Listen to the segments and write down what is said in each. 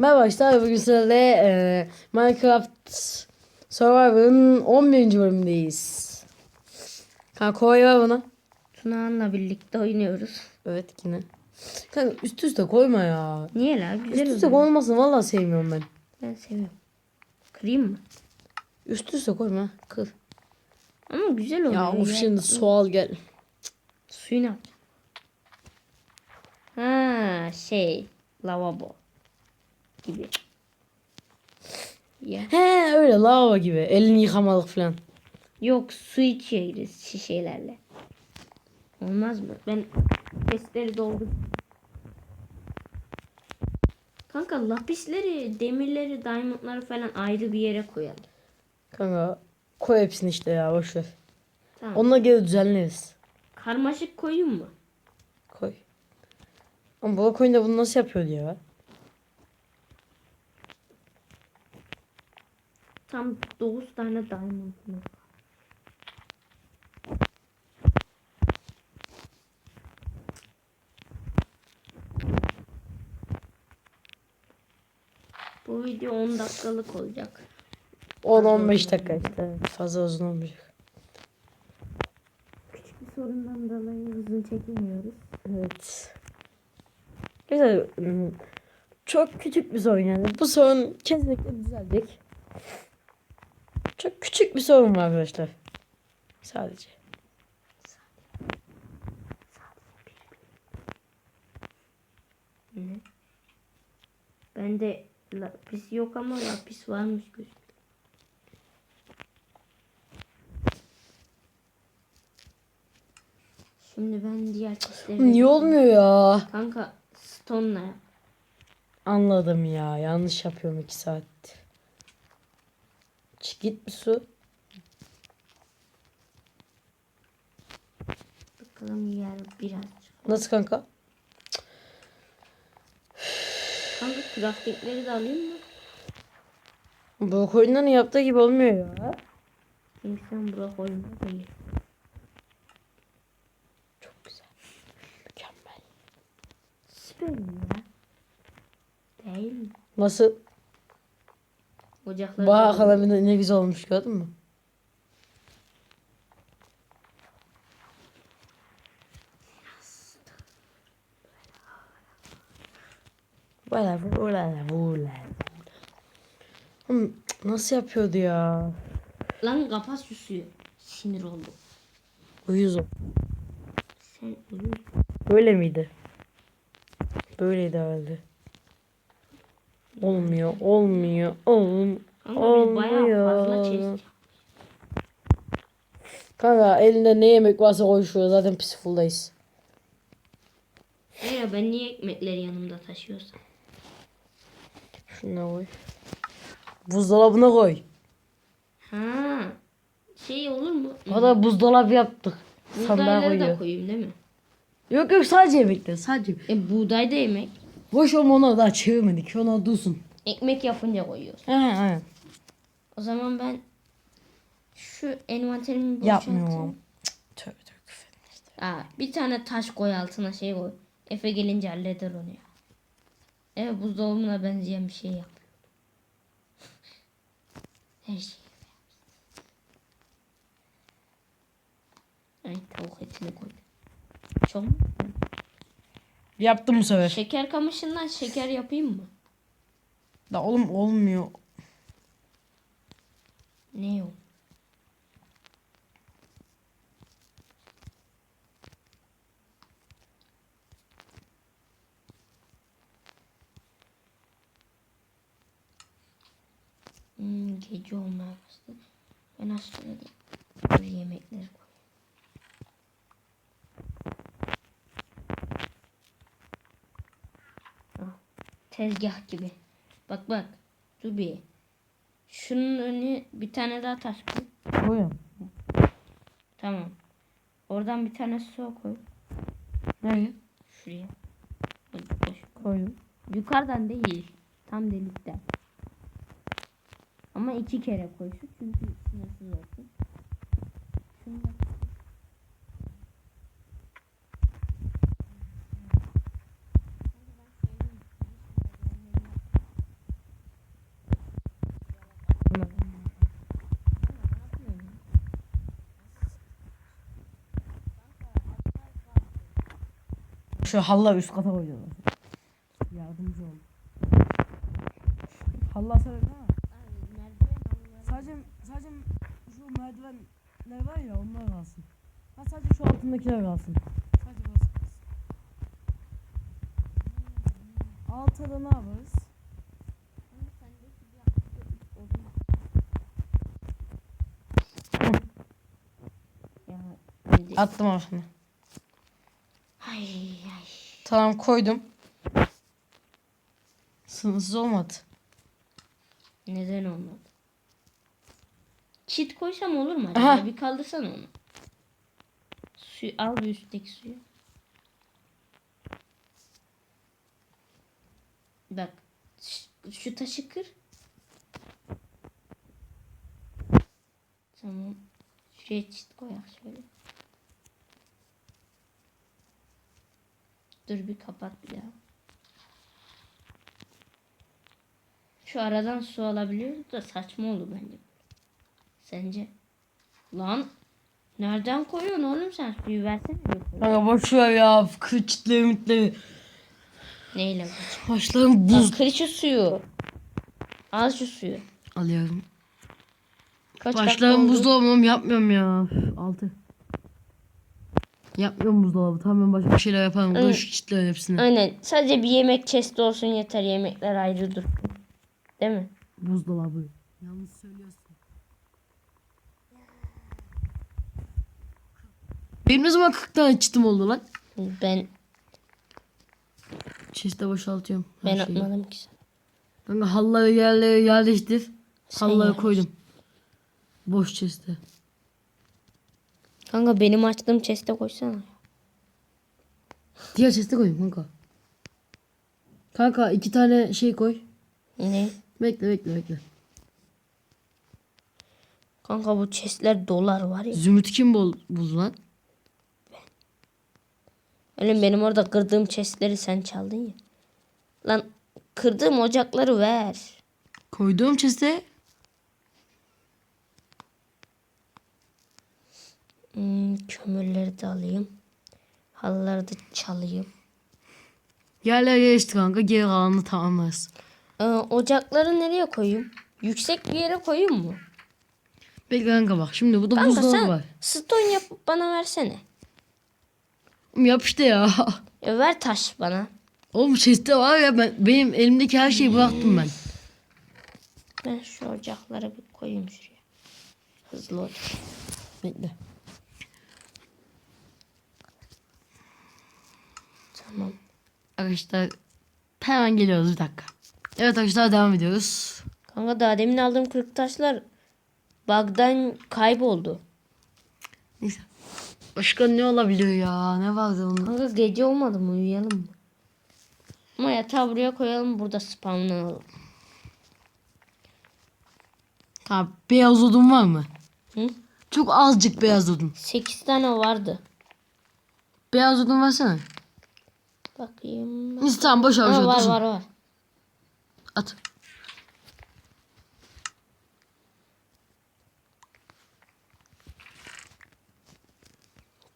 Merhaba arkadaşlar bugün sizlerle e, Minecraft Survivor'ın 11. bölümündeyiz. Kanka koy ver bana. Tunağan'la birlikte oynuyoruz. Evet yine. Kanka üst üste koyma ya. Niye la? Güzel Üst üste oluyor. koymasın vallahi sevmiyorum ben. Ben seviyorum. Kırayım mı? Üst üste koyma. Kır. Ama güzel oluyor. Ya of şimdi sual gel. Suyunu al. Ha şey. Lavabo. Gibi. Ya. He öyle lava gibi. Elini yıkamalık falan. Yok su içeriz şişelerle. Olmaz mı? Ben testleri doldum. Kanka lapisleri, demirleri, diamondları falan ayrı bir yere koyalım. Kanka koy hepsini işte ya boşver. Tamam. Onunla geri düzenleriz. Karmaşık koyayım mı? Koy. Ama bu oyunda bunu nasıl yapıyor ya? Tam 9 tane diamond'ım var. Bu video 10 dakikalık olacak. 10-15 dakika işte. Fazla uzun olmayacak. Küçük bir sorundan dolayı uzun çekemiyoruz. Evet. Güzel. hmm, Çok küçük bir sorun yani. Bu sorun kesinlikle düzelecek. Çok küçük bir sorun var arkadaşlar. Sadece. Ne? Bende lapis yok ama lapis varmış gözüküyor. Şimdi ben diğer testleri... Niye olmuyor ya? Kanka stone'la yap. Anladım ya. Yanlış yapıyorum 2 saattir. Çık git bir su. Bakalım yer biraz. Nasıl kanka? Kanka craftingleri de alayım mı? Bu oyunların yaptığı gibi olmuyor ya. Çünkü sen bırak oyunu değil. Çok güzel. Mükemmel. Süper ya. Değil mi? Nasıl? Ocakları alayım. bakalım ne güzel olmuş gördün mü? Whatever, whatever. Oğlum, Nasıl yapıyordu ya? Lan kapat şu suyu. Sinir oldum. Uyuz o. Sen uyu. Böyle miydi? Böyleydi herhalde. Olmuyor, olmuyor, olm fazla olmuyor. chest Kanka elinde ne yemek varsa koşuyor. Zaten peaceful'dayız. Eğer ben niye ekmekleri yanımda taşıyorsam? Şuna koy. Buzdolabına koy. Ha. Şey olur mu? O da buzdolabı yaptık. Sandığa Buğdayları da koyuyor. koyayım değil mi? Yok yok sadece yemekler sadece. E buğday da yemek. Boş olma onu daha çevirmedik. Ona dursun. Ekmek yapınca koyuyoruz. He he. O zaman ben şu envanterimi boşaltayım. Yapmıyorum. Tövbe tövbe küfür. Aa, bir tane taş koy altına şey koy. Efe gelince halleder onu ya. Evet buzdolabına benzeyen bir şey yap. Her şey. Ay tavuk etini koy. Çok mu? Yaptım bu sefer. Şeker kamışından şeker yapayım mı? Da oğlum olmuyor. Ne o? Hmm, gece olmaya başladı. Ben aslında dur yemekleri koy. Ah, Tezgah gibi. Bak bak. Dur bir. Şunun önüne bir tane daha taş koy. Koyun. Tamam. Oradan bir tane su koy. Nereye? Şuraya. Koydum. Yukarıdan değil. Tam delikten. Ama iki kere koy şu çünkü sınırsız olsun. Şunu şöyle halılar üst kata koyacağız. Yardımcı ol. Halılar sarı değil mi? Sadece sadece şu merdivenler var ya onlar kalsın. Ha sadece şu altındakiler kalsın. Sadece burası kalsın. Altta da ne yaparız? Attım aslında. Ay ay. Tamam koydum. Sınırsız olmadı. Neden olmadı? Çit koysam olur mu acaba? Aha. Bir kaldırsan onu. Suyu al bir üstteki suyu. Bak. Şu taşı kır. Tamam. Şuraya çit koyak şöyle. Dur bir kapat bir daha. Şu aradan su alabiliyoruz da saçma olur bence. Sence? Lan nereden koyuyorsun oğlum sen suyu versene. Kanka boş ver ya. Kırçitleri mitleri. Neyle? Başlarım buz. Buz. Kır şu suyu. Al şu suyu. Alıyorum. Kaç Başlarım oldu? buzdolabı yapmıyorum ya. Üf, Altı. Yapmıyorum buzdolabı. Tamam ben başka bir şeyler yaparım. Evet. Koş kitlerim hepsini. Aynen. Sadece bir yemek chest olsun yeter. Yemekler ayrı dur. Değil mi? Buzdolabı. Yanlış söylüyorsun. Benim ne zaman 40 tane çitim oldu lan? Ben Chest'e boşaltıyorum. ben şeyi. atmadım ki sana. Kanka halıları yerlere yerleştir. Sen yerleştir. koydum. Boş chest'e. Kanka benim açtığım chest'e koysana. Diğer chest'e koyayım kanka. Kanka iki tane şey koy. Ne? Bekle bekle bekle. Kanka bu chest'ler dolar var ya. Zümrüt kim bul buldu lan? Oğlum benim orada kırdığım chest'leri sen çaldın ya. Lan kırdığım ocakları ver. Koyduğum chest'e Hmm, kömürleri de alayım. Halıları da çalayım. yerlere yerleştir kanka. Geri kalanını tamamlarız. Ee, ocakları nereye koyayım? Yüksek bir yere koyayım mı? Bekle kanka bak. Şimdi burada Kanka buzdolabı var. stone yapıp bana versene. Oğlum yap işte ya. Ya ver taş bana. Oğlum chest'te var ya ben benim elimdeki her şeyi bıraktım ben. Ben şu ocakları bir koyayım şuraya. Hızlı ocak. Bekle. Tamam. Arkadaşlar hemen geliyoruz bir dakika. Evet arkadaşlar devam ediyoruz. Kanka daha demin aldığım kırık taşlar bug'dan kayboldu. Neyse. Başka ne olabiliyor ya? Ne vardı onun? Kanka gece olmadı mı uyuyalım mı? Ama yatağı buraya koyalım burada spawnlanalım. Ha, beyaz odun var mı? Hı? Çok azıcık beyaz odun. 8 tane vardı. Beyaz odun versene. Bakayım. Neyse tamam boş ver, var var var. At.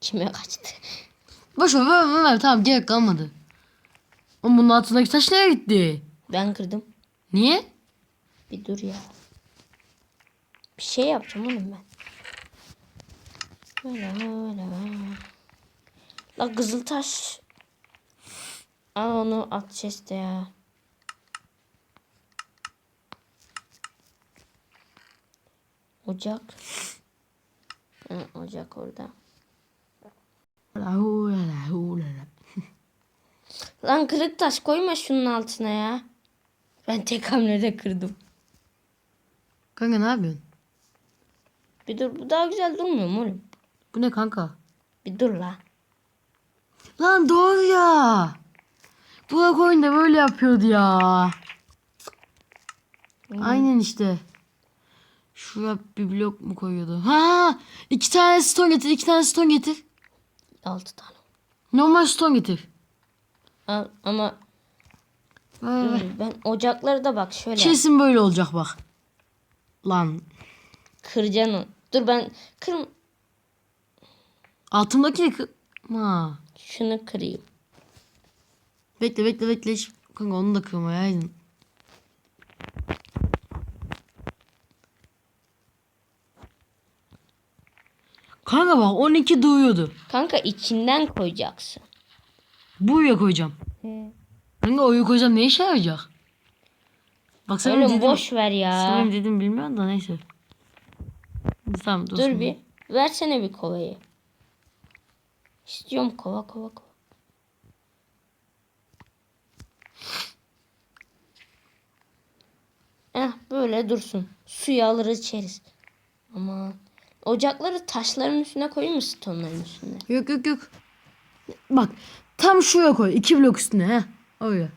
Kime kaçtı? Boş ver ver ver. Tamam gerek kalmadı. Oğlum bunun altındaki taş nereye gitti? Ben kırdım. Niye? Bir dur ya. Bir şey yapacağım oğlum ben. Böyle böyle. La kızıl taş. Al onu at chest'e ya. Ocak. Ha, ocak orada. Lan kırık taş koyma şunun altına ya. Ben tek hamlede kırdım. Kanka ne yapıyorsun? Bir dur bu daha güzel durmuyor mu oğlum? Bu ne kanka? Bir dur la. Lan doğru ya. Burak oyunda böyle yapıyordu ya. Aynen işte. Şuraya bir blok mu koyuyordu? Ha, iki tane stone getir, iki tane stone getir. Altı tane. Normal stone getir. Al, ama ben ocakları da bak şöyle. Kesin böyle olacak bak. Lan Kıracaksın onu. Dur ben kır altımdaki kı- ha. şunu kırayım. Bekle bekle bekle. Kanka onu da kırmayaydın. Kanka bak 12 duyuyordu. Kanka içinden koyacaksın. Bu uya koyacağım. He. Kanka o uya koyacağım ne işe yarayacak? Bak sen Oğlum dedim, boş ver ya. Sen dedim bilmiyorum da neyse. Tamam dur. Dur bir. Versene bir kovayı. İstiyorum kova kova kova. Eh böyle dursun. Suyu alır içeriz. Aman. Ocakları taşların üstüne koyayım mı stonların üstüne? Yok yok yok. Bak tam şuraya koy. iki blok üstüne he. Oraya.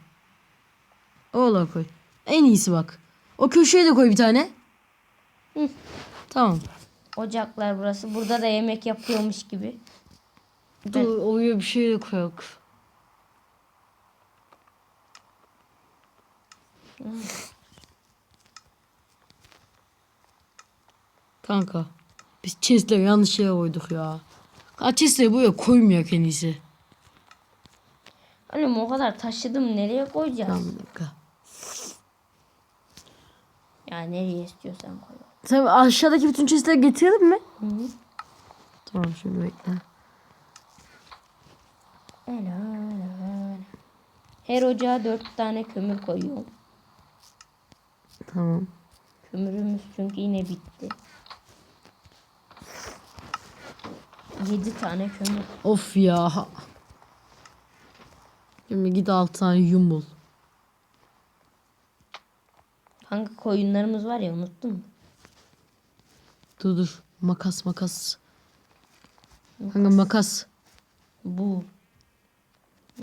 Oraya koy. En iyisi bak. O köşeye de koy bir tane. Hı. Tamam. Ocaklar burası. Burada da yemek yapıyormuş gibi. Dur oraya bir şey de koyak. Kanka. Biz chestleri yanlış yere koyduk ya. Ha chestleri buraya koymuyor en iyisi. Oğlum o kadar taşıdım nereye koyacağız? Tamam dakika. Ya nereye istiyorsan koy. Sen aşağıdaki bütün chestleri getirelim mi? Hı -hı. Tamam şimdi bekle. Öyle öyle. Her ocağa dört tane kömür koyuyorum. Tamam. Kömürümüz çünkü yine bitti. Yedi tane kömür. Of ya. Şimdi git altı tane yum bul. Hangi koyunlarımız var ya unuttun mu? Dur dur. Makas makas. Kanka makas. Bu.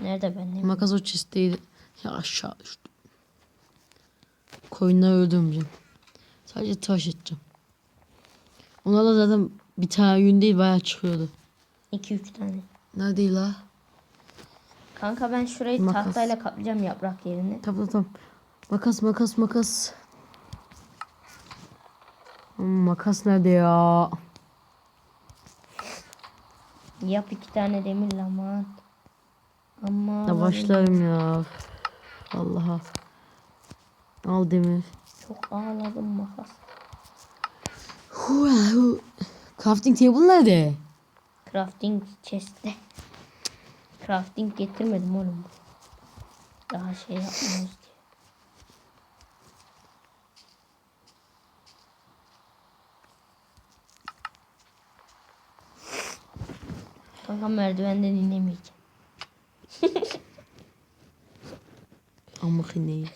Nerede ben ne? Makas o chest'teydi. Ya aşağı düştü. Koyunları öldürmeyeceğim. Sadece taş edeceğim. Ona da zaten bir tane yün değil bayağı çıkıyordu. İki üç tane. Nerede la? Kanka ben şurayı Makas. tahtayla kaplayacağım yaprak yerine. Tamam tamam. Makas makas makas. Makas nerede ya? Yap iki tane demir aman. Ama Ya başlarım ya. Allah'a. Al demir. çok ağladım makas. Crafting table nerede? Crafting chest'te. Crafting getirmedim oğlum. Daha şey yapmıyoruz diye. Kanka merdivenden inemeyeceğim. Amma neyi?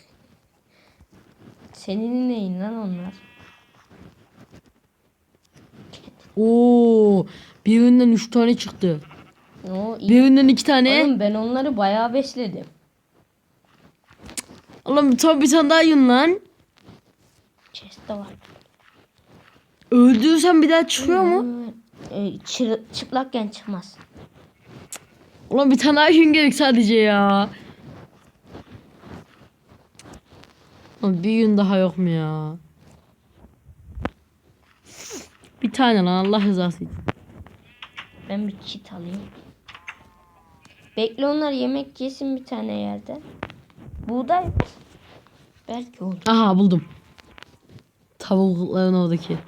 Senin ineğin lan onlar. Oo, birinden üç tane çıktı. O iyi. Birinden iki tane. Oğlum ben onları bayağı besledim. Oğlum tabi bir tane daha yun lan. Chest'te var. Öldürürsen bir daha çıkıyor mu? Ee, çır- çıplakken çıkmaz. Ulan bir tane daha yün gerek sadece ya. Oğlum bir yün daha yok mu ya? Bir tane lan Allah rızası için. Ben bir çit alayım. Bekle onlar yemek yesin bir tane yerde. Buğday. Belki olur. Aha buldum. Tavukların oradaki.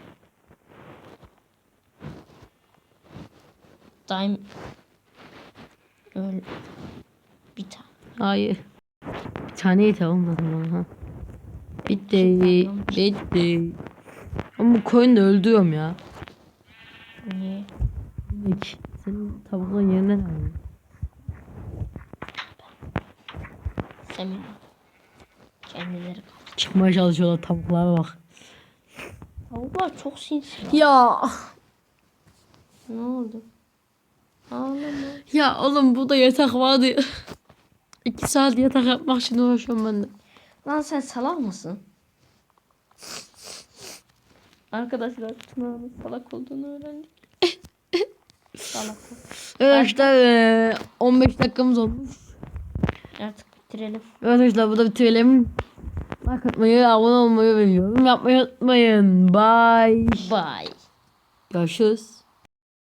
Daim. Öyle. Bir tane. Hayır. Bir tane yeter olmadı ha. Bitti. Bitti. Ama bu koyunu da öldürüyorum ya. Niye? Peki. Senin tavukların yerine ne var? Semin. Kendileri. Çıkmaya çalışıyorlar tavuklara bak. Tavuklar çok sinsi. ya. Ya. Ne oldu? Ağlama. Ya oğlum burada yatak vardı. İki saat yatak yapmak için uğraşıyorum ben de. Lan sen salak mısın? Arkadaşlar Tuna'nın salak olduğunu öğrendik. salak. Arkadaşlar eee, 15 dakikamız olmuş. Artık bitirelim. Arkadaşlar burada bitirelim. Like atmayı, abone olmayı ve yorum yapmayı unutmayın. Bye. Bye. Görüşürüz.